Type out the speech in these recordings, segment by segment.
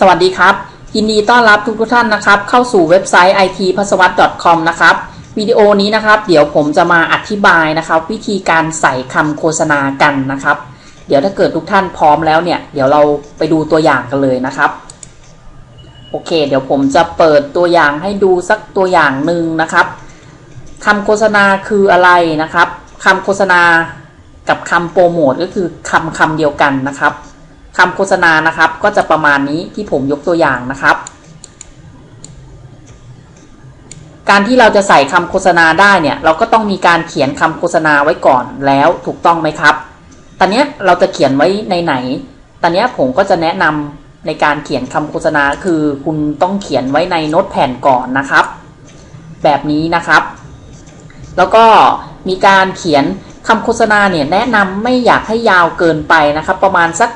สวัสดีครับ ยินดีต้อนรับทุกทุกท่านนะครับ เข้าสู่เว็บไซต์ it p a s w a t com นะครับวิดีโอนี้นะครับ เดี๋ยวผมจะมาอธิบายนะครับ วิธีการใส่คำโฆษณากันนะครับ เดี๋ยวถ้าเกิดทุกท่านพร้อมแล้วเนี่ย เดี๋ยวเราไปดูตัวอย่างกันเลยนะครับ โอเค เดี๋ยวผมจะเปิดตัวอย่างให้ดูสักตัวอย่างหนึ่งนะครับคำโฆษณาคืออะไรนะครับคำโฆษณากับคำโปรโมทก็คือคำคำเดียวกันนะครับ คำโฆษณานะครับ ก็จะประมาณนี้ที่ผมยกตัวอย่างนะครับ การที่เราจะใส่คำโฆษณาได้เนี่ย เราก็ต้องมีการเขียนคำโฆษณาไว้ก่อนแล้วถูกต้องไหมครับ ตอนนี้เราจะเขียนไว้ในไหน ตอนนี้ผมก็จะแนะนำในการเขียนคำโฆษณาคือคุณต้องเขียนไว้ในโน้ตแผ่นก่อนนะครับ แบบนี้นะครับ แล้วก็มีการเขียนคำโฆษณาเนี่ยแนะนำไม่อยากให้ยาวเกินไปนะครับ ประมาณสัก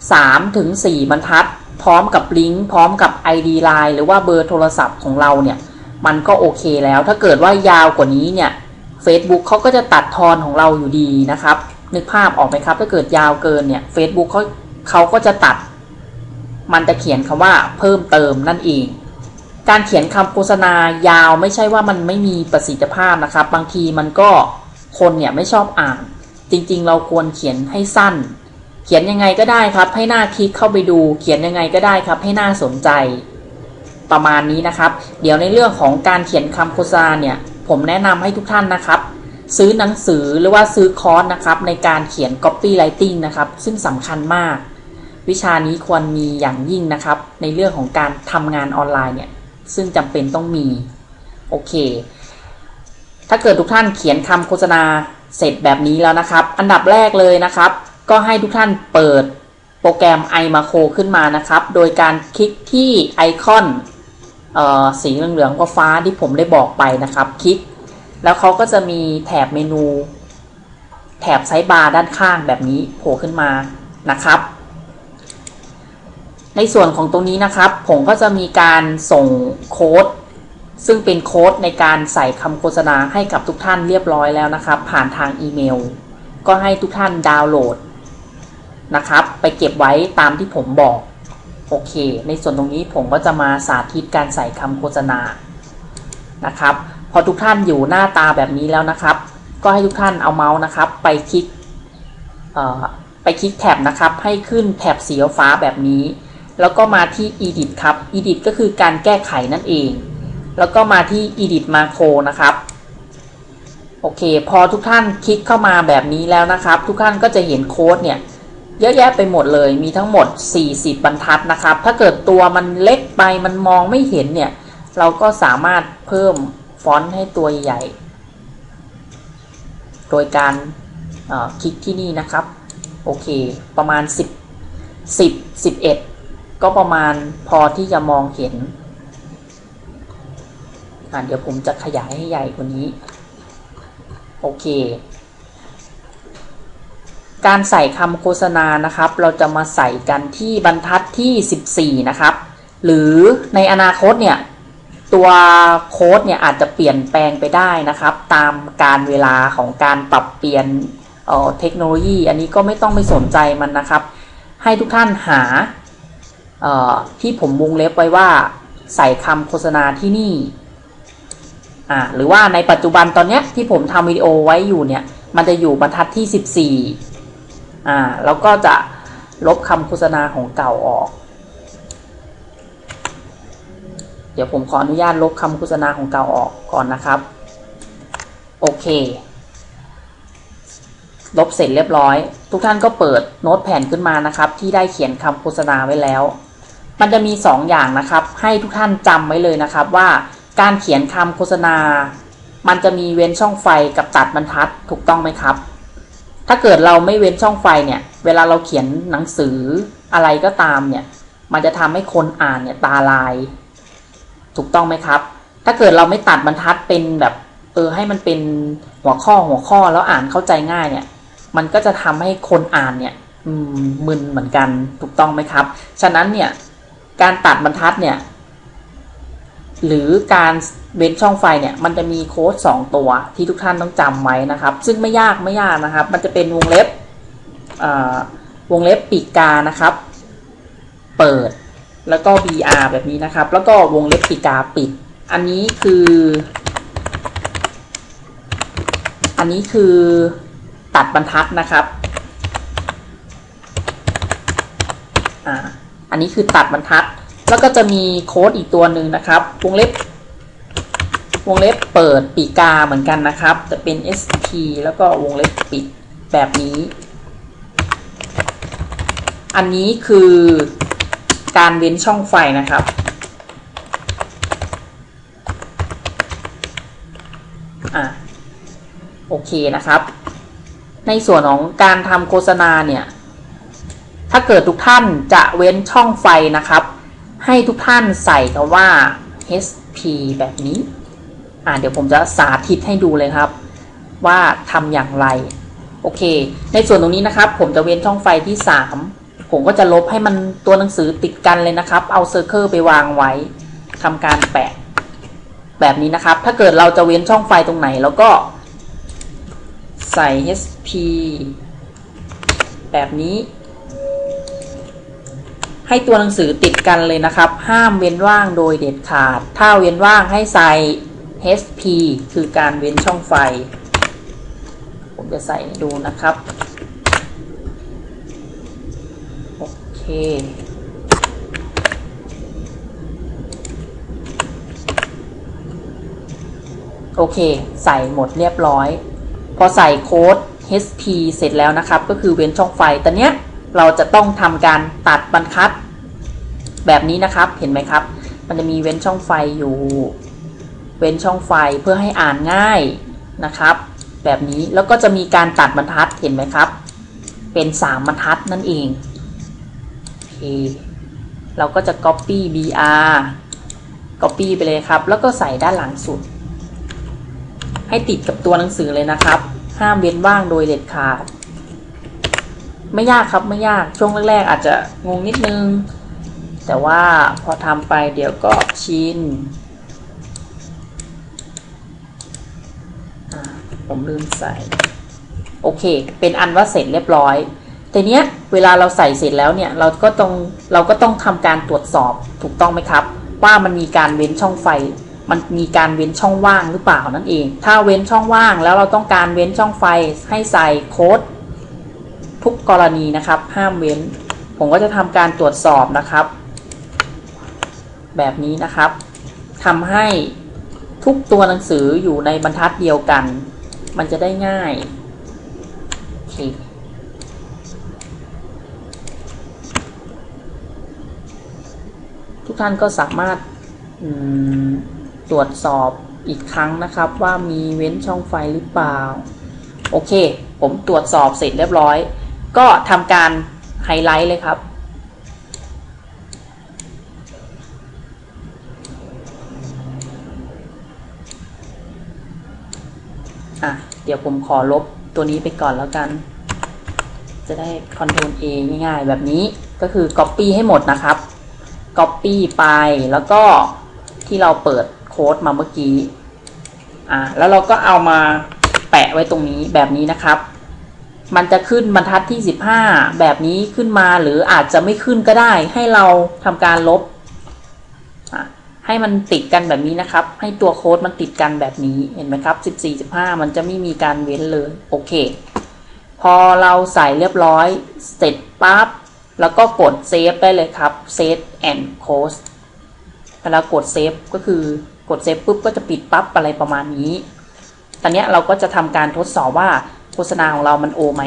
3ถึง4บรรทัด พร้อมกับลิงก์พร้อมกับ ID Line หรือว่าเบอร์โทรศัพท์ของเราเนี่ย มันก็โอเคแล้ว ถ้าเกิดว่ายาวกว่านี้เนี่ย Facebook เขาก็จะตัดทอนของเราอยู่ดีนะครับ นึกภาพออกไหมครับ ถ้าเกิดยาวเกินเนี่ย Facebook เขาเขาก็จะตัด มันจะเขียนคำว่าเพิ่มเติมนั่นเอง การเขียนคำโฆษณายาวไม่ใช่ว่ามันไม่มีประสิทธิภาพนะครับ บางทีมันก็คนเนี่ยไม่ชอบอ่าน จริง ๆ เราควรเขียนให้สั้น ขียนยังไงก็ได้ครับ ให้หน้าคลิกเข้าไปดู เขียนยังไงก็ได้ครับ ให้หน้าสนใจ ประมาณนี้นะครับ เดี๋ยวในเรื่องของการเขียนคำโฆษณาเนี่ย ผมแนะนำให้ทุกท่านนะครับ ซื้อหนังสือหรือว่าซื้อคอร์สนะครับ ในการเขียน copywriting นะครับ ซึ่งสำคัญมาก วิชานี้ควรมีอย่างยิ่งนะครับ ในเรื่องของการทำงานออนไลน์เนี่ย ซึ่งจำเป็นต้องมี โอเค ถ้าเกิดทุกท่านเขียนคำโฆษณาเสร็จแบบนี้แล้วนะครับ อันดับแรกเลยนะครับ ก็ให้ทุกท่านเปิดโปรแกรม iMacro ขึ้นมานะครับ โดยการคลิกที่ไอคอนสีเหลืองๆฟ้าที่ผมได้บอกไปนะครับ คลิก แล้วเขาก็จะมีแถบเมนู แถบไซบาร์ด้านข้างแบบนี้โผล่ขึ้นมานะครับ ในส่วนของตรงนี้นะครับ ผมก็จะมีการส่งโค้ดซึ่งเป็นโค้ดในการใส่คำโฆษณาให้กับทุกท่านเรียบร้อยแล้วนะครับ ผ่านทางอีเมล ก็ให้ทุกท่านดาวน์โหลด นะครับ ไปเก็บไว้ตามที่ผมบอกโอเค ในส่วนตรงนี้ผมก็จะมาสาธิตการใส่คำโฆษณานะครับ พอทุกท่านอยู่หน้าตาแบบนี้แล้วนะครับ ก็ให้ทุกท่านเอาเมาส์นะครับ ไปคลิกไปคลิกแท็บนะครับ ให้ขึ้นแท็บสีฟ้าแบบนี้ แล้วก็มาที่ edit ครับ edit ก็คือการแก้ไขนั่นเอง แล้วก็มาที่ edit macro นะครับโอเค พอทุกท่านคลิกเข้ามาแบบนี้แล้วนะครับ ทุกท่านก็จะเห็นโค้ดเนี่ย เยอะแยะไปหมดเลย มีทั้งหมด 40 บรรทัดนะครับ ถ้าเกิดตัวมันเล็กไปมันมองไม่เห็นเนี่ย เราก็สามารถเพิ่มฟอนต์ให้ตัวใหญ่ โดยการคลิกที่นี่นะครับ โอเค ประมาณ 10 10 11 ก็ประมาณพอที่จะมองเห็นอ่าเดี๋ยวผมจะขยายให้ใหญ่กว่านี้ โอเค การใส่คำโฆษณานะครับ เราจะมาใส่กันที่บรรทัดที่ 14 นะครับ หรือในอนาคตเนี่ย ตัวโค้ดเนี่ยอาจจะเปลี่ยนแปลงไปได้นะครับ ตามการเวลาของการปรับเปลี่ยนเทคโนโลยี อันนี้ก็ไม่ต้องไปสนใจมันนะครับ ให้ทุกท่านหาที่ผมวงเล็บไว้ว่าใส่คำโฆษณาที่นี่อ่าหรือว่าในปัจจุบันตอนนี้ที่ผมทำวิดีโอไว้อยู่เนี่ย มันจะอยู่บรรทัดที่ 14 อ่าแล้วก็จะลบคำโฆษณาของเก่าออก เดี๋ยวผมขออนุญาตลบคำโฆษณาของเก่าออกก่อนนะครับ โอเค ลบเสร็จเรียบร้อย ทุกท่านก็เปิดโน้ตแผ่นขึ้นมานะครับ ที่ได้เขียนคำโฆษณาไว้แล้ว มันจะมี 2ออย่างนะครับ ให้ทุกท่านจำไว้เลยนะครับว่าการเขียนคำโฆษณา มันจะมีเว้นช่องไฟกับตัดบรรทัดถูกต้องไหมครับ ถ้าเกิดเราไม่เว้นช่องไฟเนี่ย เวลาเราเขียนหนังสืออะไรก็ตามเนี่ย มันจะทำให้คนอ่านเนี่ยตาลาย ถูกต้องไหมครับ ถ้าเกิดเราไม่ตัดบรรทัดเป็นแบบเออให้มันเป็นหัวข้อหัวข้อแล้วอ่านเข้าใจง่ายเนี่ย มันก็จะทำให้คนอ่านเนี่ยมึนเหมือนกันถูกต้องไหมครับ ฉะนั้นเนี่ยการตัดบรรทัดเนี่ย หรือการเว้นช่องไฟเนี่ย มันจะมีโค้ด2ตัวที่ทุกท่านต้องจำไว้นะครับ ซึ่งไม่ยากไม่ยากนะครับ มันจะเป็นวงเล็บวงเล็บปีกกานะครับ เปิดแล้วก็ br แบบนี้นะครับ แล้วก็วงเล็บปีกาปิด อันนี้คือ อันนี้คือตัดบรรทัดนะครับอ่าอันนี้คือตัดบรรทัด แล้วก็จะมีโค้ดอีกตัวหนึ่งนะครับวงเล็บวงเล็บเปิดปีกาเหมือนกันนะครับ จะเป็น st แล้วก็วงเล็บปิดแบบนี้ อันนี้คือการเว้นช่องไฟนะครับ อ่าโอเคนะครับ ในส่วนของการทำโฆษณาเนี่ย ถ้าเกิดทุกท่านจะเว้นช่องไฟนะครับ ให้ทุกท่านใส่คำว่า HP แบบนี้ อ่าเดี๋ยวผมจะสาธิตให้ดูเลยครับ ว่าทำอย่างไร โอเค ในส่วนตรงนี้นะครับ ผมจะเว้นช่องไฟที่ 3 ผมก็จะลบให้มันตัวหนังสือติดกันเลยนะครับ เอาเซอร์เคิลไปวางไว้ทำการแปะ แบบนี้นะครับ ถ้าเกิดเราจะเว้นช่องไฟตรงไหน แล้วก็ ใส่ HP แบบนี้ ให้ตัวหนังสือติดกันเลยนะครับ ห้ามเว้นว่างโดยเด็ดขาด ถ้าเว้นว่างให้ใส่ HP คือการเว้นช่องไฟ ผมจะใส่ดูนะครับ โอเคโอเค ใส่หมดเรียบร้อย พอใส่โค้ด HP เสร็จแล้วนะครับ ก็คือเว้นช่องไฟตอนเนี้ย เราจะต้องทำการตัดบรรทัด แบบนี้นะครับเห็นไหมครับ มันจะมีเว้นช่องไฟอยู่ เว้นช่องไฟเพื่อให้อ่านง่ายนะครับ แบบนี้แล้วก็จะมีการตัดบรรทัดเห็นไหมครับ เป็น3บรรทัดนั่นเองโอเคเราก็จะ copy br copy ไปเลยครับ แล้วก็ใส่ด้านหลังสุด ให้ติดกับตัวหนังสือเลยนะครับ ห้ามเว้นว่างโดยเด็ดขาด ไม่ยากครับไม่ยากช่วงแรก ๆ อาจจะงงนิดนึง แต่ว่าพอทำไปเดี๋ยวก็ชินผมลืมใส่ โอเค เป็นอันว่าเสร็จเรียบร้อยแต่เนี้ยเวลาเราใส่เสร็จแล้วเนี่ยเราก็ต้องเราก็ต้องทำการตรวจสอบถูกต้องไหมครับ ว่ามันมีการเว้นช่องไฟ มันมีการเว้นช่องว่างหรือเปล่านั่นเอง ถ้าเว้นช่องว่างแล้วเราต้องการเว้นช่องไฟให้ใส่โค้ด ทุกกรณีนะครับ ห้ามเว้น ผมก็จะทำการตรวจสอบนะครับ แบบนี้นะครับทำให้ทุกตัวหนังสืออยู่ในบรรทัดเดียวกัน มันจะได้ง่ายโอเคทุกท่านก็สามารถตรวจสอบอีกครั้งนะครับ ว่ามีเว้นช่องไฟหรือเปล่า โอเค ผมตรวจสอบเสร็จเรียบร้อย ก็ทำการไฮไลท์เลยครับ อะ เดี๋ยวผมขอลบตัวนี้ไปก่อนแล้วกัน จะได้ Ctrl A ง่ายๆ แบบนี้ก็คือ Copy ให้หมดนะครับ Copy ไปแล้วก็ที่เราเปิดโค้ดมาเมื่อกี้ อะแล้วเราก็เอามาแปะไว้ตรงนี้แบบนี้นะครับ มันจะขึ้นบรรทัดที่ 15 แบบนี้ขึ้นมาหรืออาจจะไม่ขึ้นก็ได้ ให้เราทำการลบ ให้มันติดกันแบบนี้นะครับ ให้ตัวโค้ดมันติดกันแบบนี้เห็นไหมครับ 14 15 มันจะไม่มีการเว้นเลย โอเค พอเราใส่เรียบร้อย เสร็จปั๊บ แล้วก็กดเซฟได้เลยครับ Save and Close เวลากดเซฟก็คือกดเซฟปุ๊บก็จะปิดปั๊บอะไรประมาณนี้ ตอนนี้เราก็จะทำการทดสอบว่า โฆษณาของเรามันโอไหม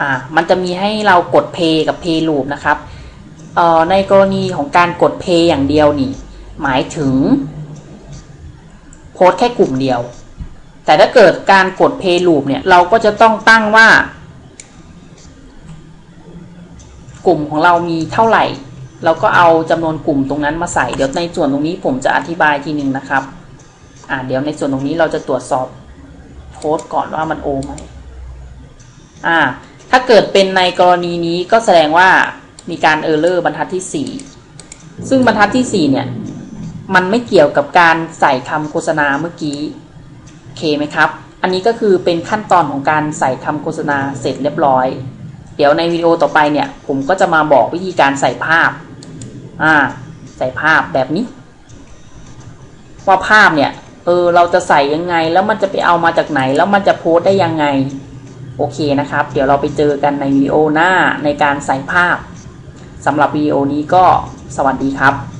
อ่ามันจะมีให้เรากด Play กับ Play Loop นะครับเอ่อในกรณีของการกด Play อย่างเดียวนี่ หมายถึง โพสแค่กลุ่มเดียว แต่ถ้าเกิดการกด Play Loop เนี่ยเราก็จะต้องตั้งว่า กลุ่มของเรามีเท่าไหร่ เราก็เอาจำนวนกลุ่มตรงนั้นมาใส่ เดี๋ยวในส่วนตรงนี้ผมจะอธิบายทีหนึ่งนะครับ อ่าเดี๋ยวในส่วนตรงนี้เราจะตรวจสอบโค้ดก่อนว่ามันโอไหมอ่า ถ้าเกิดเป็นในกรณีนี้ก็แสดงว่ามีการเออร์เลอร์บรรทัดที่ 4 ซึ่งบรรทัดที่ 4 เนี่ย มันไม่เกี่ยวกับการใส่คำโฆษณาเมื่อกี้โอเคไหมครับ อันนี้ก็คือเป็นขั้นตอนของการใส่คำโฆษณาเสร็จเรียบร้อย เดี๋ยวในวิดีโอต่อไปเนี่ย ผมก็จะมาบอกวิธีการใส่ภาพ อ่า ใส่ภาพแบบนี้ ว่าภาพเนี่ย เออเราจะใส่ยังไง แล้วมันจะไปเอามาจากไหน แล้วมันจะโพสได้ยังไง โอเคนะครับ เดี๋ยวเราไปเจอกันในวิดีโอหน้าในการใส่ภาพสำหรับวิดีโอนี้ก็สวัสดีครับ